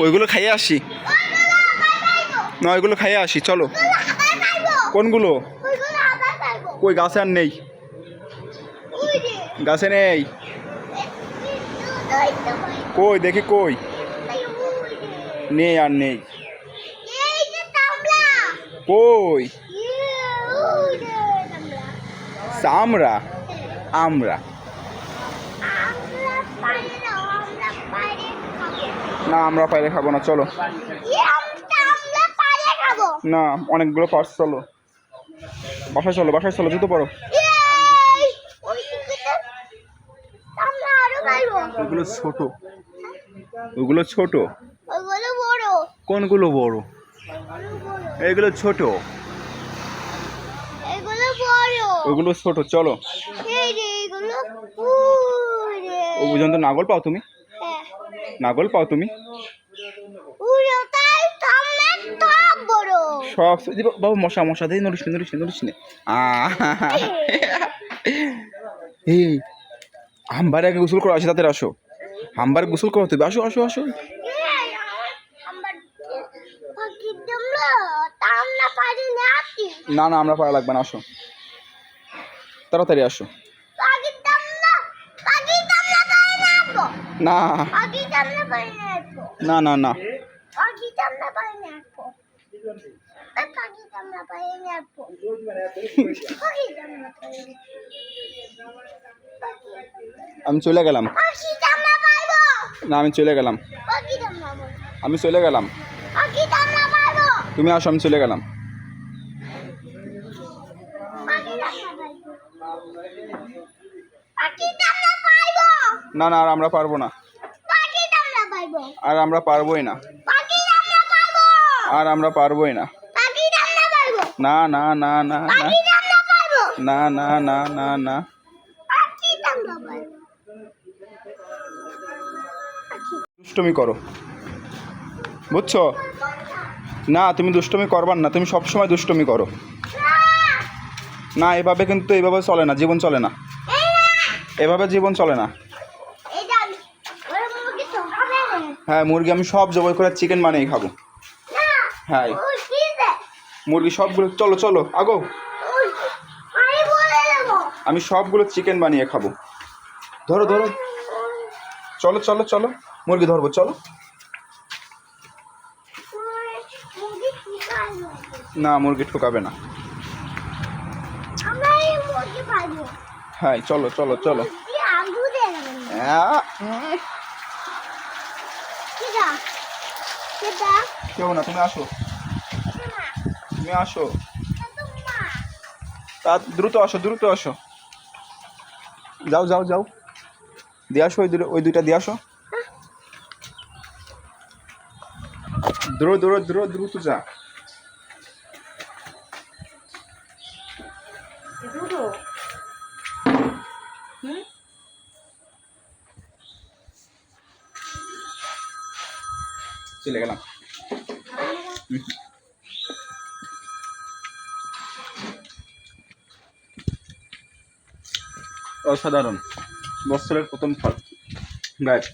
ওইগুলো খাইয়ে আসি। না, ওইগুলো খাইয়ে আসি, চলো। কোনগুলো? কই, গাছে আর নেই। গাছে নেই। কই, দেখি কই। নেই আর নেই। কই? আমরা আমরা না আমরা পাইলে খাব না চলো। না অনেকগুলো পার্স চলো। বাসায় চলো বাসায় চলো জুতো পড়ো ওগুলো ছোট। ওগুলো ছোট। কোনগুলো বড়? এগুলো ছোট। ওগুলো ছোট চলো। ও পর্যন্ত নাগল পাও তুমি? নাগল পাও তুমি? সব বাবু মশা মশা দিয়ে নড়িস নে, নড়িস নে, নড়িস নে। আহ! এই হাম্বারে আগে গোসল করো আসি তাদের আসো। হাম্বারে গোসল করো তুমি আসো আসো আসো। না না না আমরা পারা লাগবে না আসো। তাড়াতাড়ি আসো পাখির তামনা পাখির তামনা পারি না আসব না পাখির তামনা পারি না আসব না না না পাখির তামনা পারি না আসব এই পাখির তামনা পারি না আসব পাখির তামনা পারি না আমি চলে গেলাম। না আমি চলে গেলাম। আমি চলে গেলাম। তুমি আসো আমি চলে গেলাম। পাখির না না আর আমরা পারব না। আর আমরা পারবোই না। আর আমরা পারবোই না। না না না না না। না না না না দুষ্টমি করো। বুঝছ? না তুমি দুষ্টমি করবার না তুমি সবসময় দুষ্টমি করো। না এভাবে কিন্তু এভাবে চলে না জীবন চলে না। এভাবে জীবন চলে না এটা আমি ওরা মুরগি তো হবে না হ্যাঁ মুরগি আমি সব জবাই করে চিকেন বানিয়ে খাব। হ্যাঁ। মুরগি সবগুলো চলো চলো আগো। আমি সবগুলো চিকেন বানিয়ে খাব। ধরো ধরো। চলো চলো চলো। মুরগি ধরবো চলো। না মুরগি ঠোকাবে না। হ্যাঁ চলো চলো চলো। কেউ না তুমি আসো। তুমি আসো। তো দ্রুত আসো দ্রুত আসো। যাও যাও যাও। দিয়ে আসো ওই দুটো ওই দুইটা দিয়ে আসো। দ্রুত দ্রুত দ্রুত দ্রুত যা। চলে গেলাম। অসাধারণ। বছরের প্রথম ফল। গাছ